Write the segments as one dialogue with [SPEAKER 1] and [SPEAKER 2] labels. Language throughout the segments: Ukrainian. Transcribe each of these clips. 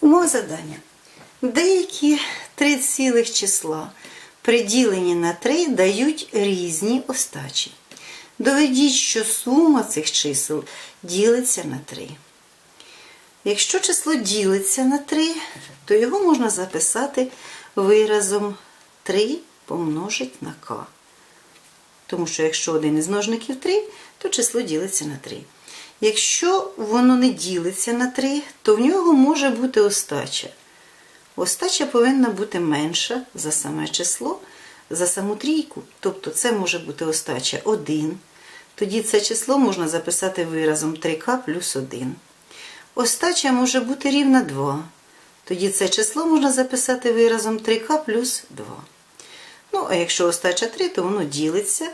[SPEAKER 1] Умова задання. Деякі три цілих числа, приділені на 3, дають різні остачі. Доведіть, що сума цих чисел ділиться на 3. Якщо число ділиться на 3, то його можна записати виразом 3 помножить на k. Тому що якщо один із множників 3, то число ділиться на 3. Якщо воно не ділиться на 3, то в нього може бути остача. Остача повинна бути менша за саме число, за саму трійку. Тобто це може бути остача 1. Тоді це число можна записати виразом 3к плюс 1. Остача може бути рівна 2. Тоді це число можна записати виразом 3к плюс 2. Ну, а якщо остача 3, то воно ділиться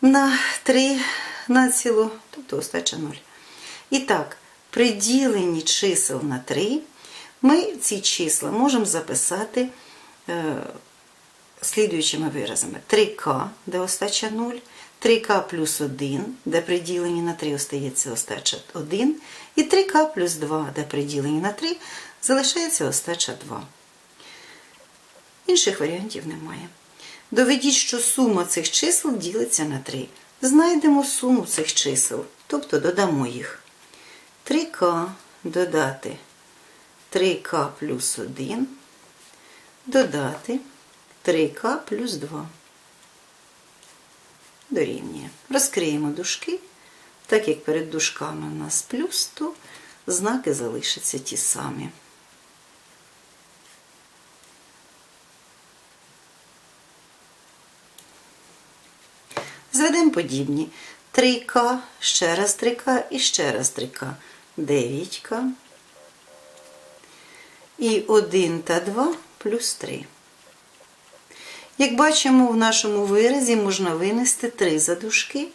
[SPEAKER 1] на 3 націло, тобто остача 0. І так, при діленні чисел на 3 ми ці числа можемо записати е, слідуючими виразами. 3к, де остача 0, 3к плюс 1, де при діленні на 3 остається остача 1, і 3к плюс 2, де при діленні на 3 залишається остача 2. Інших варіантів немає. Доведіть, що сума цих чисел ділиться на 3. Знайдемо суму цих чисел, тобто додамо їх. 3к додати 3к плюс 1, додати 3к плюс 2. Дорівнює. Розкриємо дужки. Так як перед дужками у нас плюс, то знаки залишаться ті самі. Зведемо подібні. 3К, ще раз 3К і ще раз 3К. 9К. І 1 та 2 плюс 3. Як бачимо, в нашому виразі можна винести 3 задушки.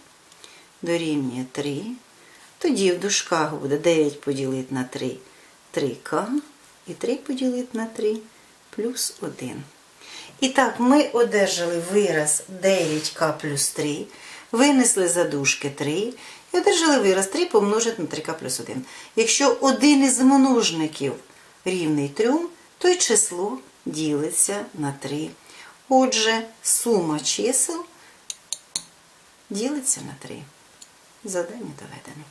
[SPEAKER 1] Дорівнює 3. Тоді в дужках буде 9 поділити на 3 3К. І 3 поділити на 3 плюс 1. І так, ми одержали вираз 9К плюс 3, винесли за дужки 3 і одержали вираз 3 помножити на 3К плюс 1. Якщо один із множників рівний 3, то й число ділиться на 3. Отже, сума чисел ділиться на 3. Задання доведено.